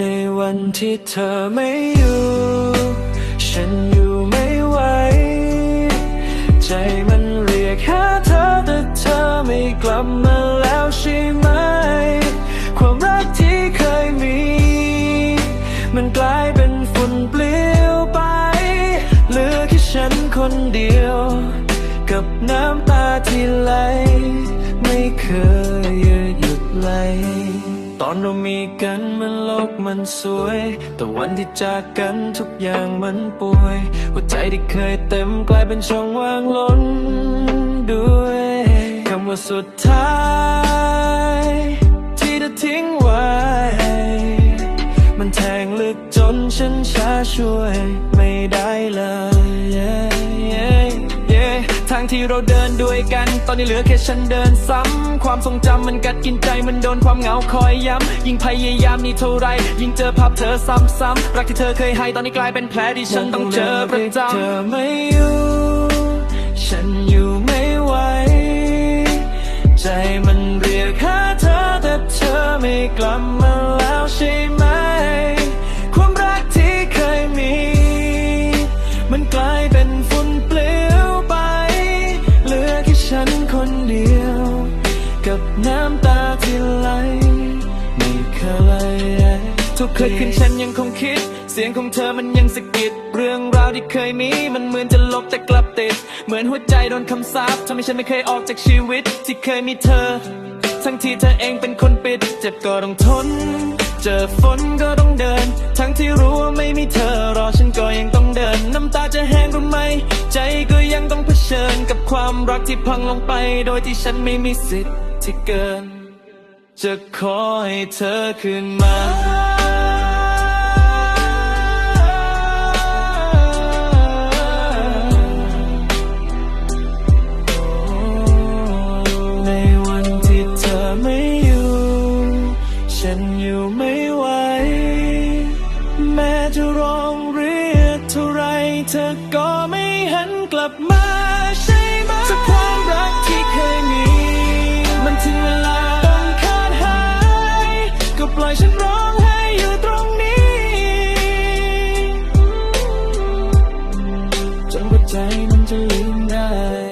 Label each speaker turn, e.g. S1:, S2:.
S1: ในวันที่เธอไม่อยู่ ฉันอยู่ไม่ไหว ใจมันเรียกหาเธอแต่เธอไม่กลับมาแล้วใช่ไหม ความรักที่เคยมี มันกลายเป็นฝุ่นเปลิวไป เหลือแค่ฉันคนเดียว กับน้ำตาที่ไหลไม่เคย อนเรามีกันมันโลกมันสวย แต่วันที่จากกันทุกอย่างมันป่วย หัวใจที่เคยเต็มกลายเป็นช่องว่างล้นด้วยคำว่าสุดท้าย ที่เธอทิ้งไว้ มันแทงลึกจนฉันช้าช่วยไม่ได้เลย yeah, yeah, yeah ทางที่เราเดินด้วยกัน ตอนนี้เหลือแค่ฉันเดินซ้ำ ความทรงจำมันกัดกินใจมันโดนความเหงาคอยย้ำยิ่งพยายามนี่เท่าไร ยิ่งเจอภาพเธอซ้ำๆรักที่เธอเคยให้ตอนนี้กลายเป็นแผลที่ฉันต้องเจอประจำเธอไม่อยู่ ฉันอยู่ไม่ไหว ใจมันเรียกหาเธอแต่เธอไม่กลับมาแล้วใช่ไหม ความรักที่เคยมี มันกลายเป็นฝุ่นเปลวไป เหลือแค่ฉันคนเดียว กับน้ำตาที่ไหลไม่เคยทุกคืนคืนฉันยังคงคิด เสียงของเธอมันยังสะกิด เรื่องราวที่เคยมีมันเหมือนจะลบแต่กลับติด เหมือนหัวใจโดนคำสาปทำให้ฉันไม่เคยออกจากชีวิต ที่เคยมีเธอ ทั้งที่เธอเองเป็นคนปิด เจ็บก็ต้องทน เจอฝนก็ต้องเดิน ทั้งที่รู้ว่าไม่มีเธอ รอฉันก็ยังต้องเดิน น้ำตาจะแห้งหรือไม่ใจก็ยังต้องเผชิญกับความรักที่พังลงไป โดยที่ฉันไม่มีสิทธิ์ ที่เกิน จะขอให้เธอคืนมาในวันที่เธอไม่อยู่ ฉันอยู่ไม่ไหว แม้จะร้องเรียกเท่าไรเธอก็ไม่หันกลับมา time until you die.